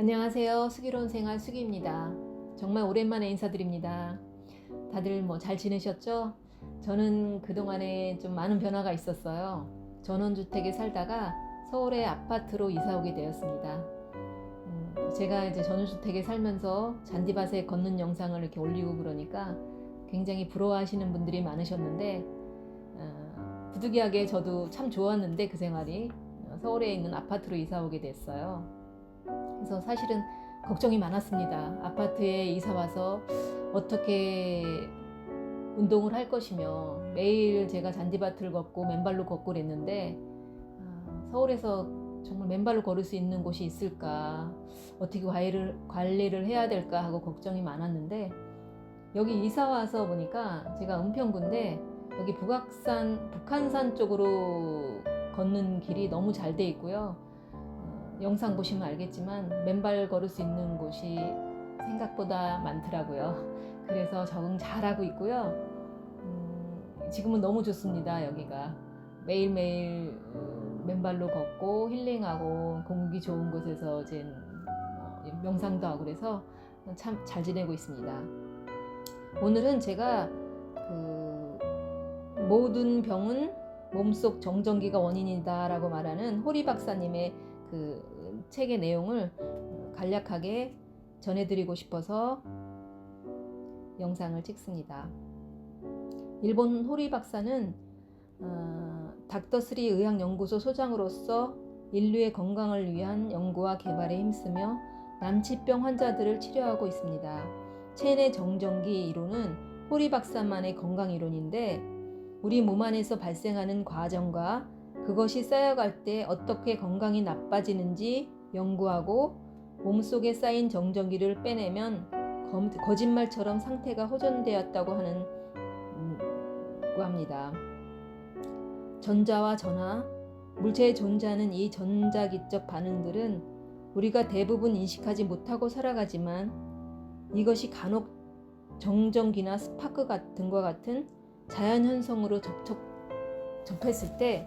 안녕하세요. 수기로운 생활 수기입니다. 정말 오랜만에 인사드립니다. 다들 뭐 잘 지내셨죠? 저는 그동안에 좀 많은 변화가 있었어요. 전원주택에 살다가 서울의 아파트로 이사 오게 되었습니다. 음, 제가 이제 전원주택에 살면서 잔디밭에 걷는 영상을 이렇게 올리고 그러니까 굉장히 부러워하시는 분들이 많으셨는데 어, 부득이하게 저도 참 좋았는데 그 생활이 어, 서울에 있는 아파트로 이사 오게 됐어요. 그래서 사실은 걱정이 많았습니다. 아파트에 이사 와서 어떻게 운동을 할 것이며 매일 제가 잔디밭을 걷고 맨발로 걷고 그랬는데 아, 서울에서 정말 맨발로 걸을 수 있는 곳이 있을까 어떻게 관리를, 관리를 해야 될까 하고 걱정이 많았는데 여기 이사 와서 보니까 제가 은평구인데 여기 북악산 북한산 쪽으로 걷는 길이 너무 잘 돼 있고요. 어, 영상 보시면 알겠지만 맨발 걸을 수 있는 곳이 생각보다 많더라고요. 그래서 적응 잘하고 있고요. 음, 지금은 너무 좋습니다. 여기가 매일매일 어, 맨발로 걷고 힐링하고 공기 좋은 곳에서 이제 어, 명상도 하고 그래서 참 잘 지내고 있습니다. 오늘은 제가 그 모든 병은 몸속 정전기가 원인이다라고 말하는 호리 박사님의 그 책의 내용을 간략하게 전해드리고 싶어서 영상을 찍습니다. 일본 호리 박사는 어, 닥터스리 의학연구소 소장으로서 인류의 건강을 위한 연구와 개발에 힘쓰며 난치병 환자들을 치료하고 있습니다. 체내 정전기 이론은 호리 박사만의 건강 이론인데 우리 몸 안에서 발생하는 과정과 그것이 쌓여갈 때 어떻게 건강이 나빠지는지 연구하고 몸속에 쌓인 정전기를 빼내면 거짓말처럼 상태가 호전되었다고 하는 음, 고 합니다. 전자와 전화, 물체에 존재하는 이 전자기적 반응들은 우리가 대부분 인식하지 못하고 살아가지만 이것이 간혹 정전기나 스파크 같은 것 같은 자연 현상으로 접촉, 접했을 때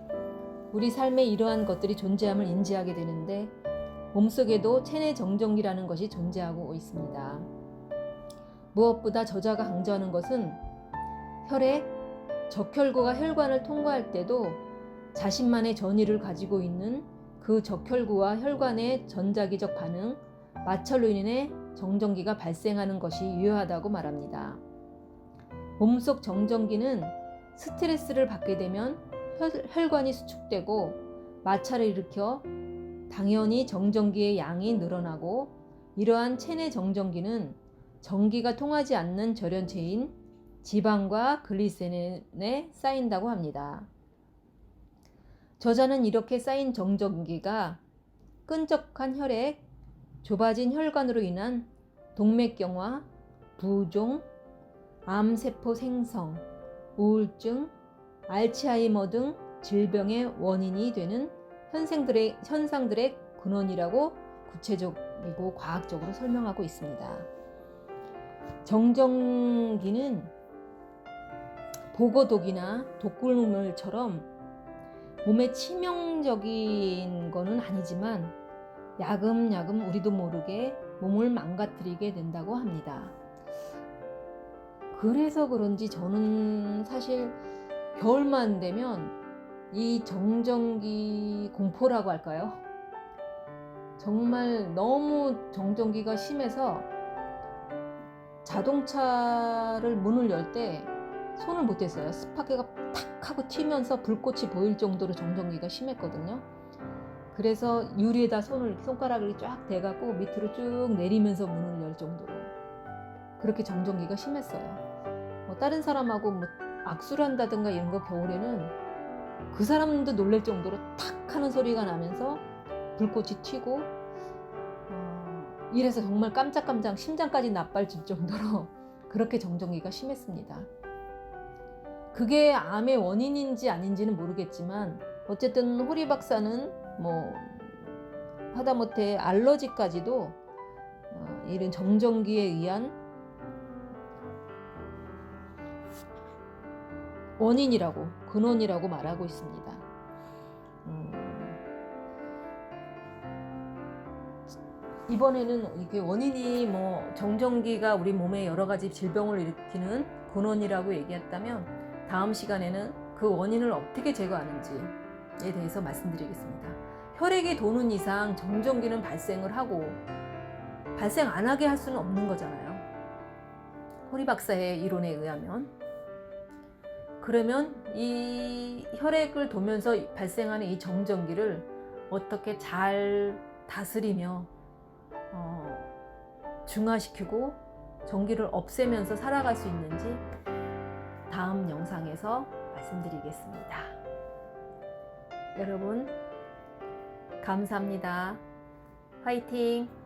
우리 삶에 이러한 것들이 존재함을 인지하게 되는데 몸속에도 체내 정전기라는 것이 존재하고 있습니다. 무엇보다 저자가 강조하는 것은 혈액, 적혈구가 혈관을 통과할 때도 자신만의 전이를 가지고 있는 그 적혈구와 혈관의 전자기적 반응, 마찰로 인해 정전기가 발생하는 것이 유효하다고 말합니다. 몸속 정전기는 스트레스를 받게 되면 혈관이 수축되고 마찰을 일으켜 당연히 정전기의 양이 늘어나고 이러한 체내 정전기는 전기가 통하지 않는 절연체인 지방과 글리세린에 쌓인다고 합니다. 저자는 이렇게 쌓인 정전기가 끈적한 혈액, 좁아진 혈관으로 인한 동맥경화, 부종, 암세포 생성, 우울증, 알츠하이머 등 질병의 원인이 되는 현생들의, 현상들의 근원이라고 구체적이고 과학적으로 설명하고 있습니다. 정전기는 보거독이나 독굴물처럼 몸에 치명적인 거는 아니지만 야금야금 우리도 모르게 몸을 망가뜨리게 된다고 합니다. 그래서 그런지 저는 사실 겨울만 되면 이 정전기 공포라고 할까요? 정말 너무 정전기가 심해서 자동차를 문을 열 때 손을 못 댔어요. 스파크가 탁 하고 튀면서 불꽃이 보일 정도로 정전기가 심했거든요. 그래서 유리에다 손을 손가락을 쫙 대갖고 밑으로 쭉 내리면서 문을 열 정도로 그렇게 정전기가 심했어요. 뭐 다른 사람하고 뭐 악수를 한다든가 이런 거 겨울에는 그 사람도 놀랄 정도로 탁 하는 소리가 나면서 불꽃이 튀고 어, 이래서 정말 깜짝깜짝 심장까지 나빠질 정도로 그렇게 정전기가 심했습니다. 그게 암의 원인인지 아닌지는 모르겠지만 어쨌든 호리 박사는 뭐 하다못해 알러지까지도 어, 이런 정전기에 의한 원인이라고 근원이라고 말하고 있습니다. 음, 이번에는 이게 원인이 뭐 정전기가 우리 몸에 여러 가지 질병을 일으키는 근원이라고 얘기했다면 다음 시간에는 그 원인을 어떻게 제거하는지에 대해서 말씀드리겠습니다. 혈액이 도는 이상 정전기는 발생을 하고 발생 안 하게 할 수는 없는 거잖아요. 호리 박사의 이론에 의하면 그러면 이 혈액을 도면서 발생하는 이 정전기를 어떻게 잘 다스리며 어, 중화시키고 전기를 없애면서 살아갈 수 있는지 다음 영상에서 말씀드리겠습니다. 여러분 감사합니다. 화이팅!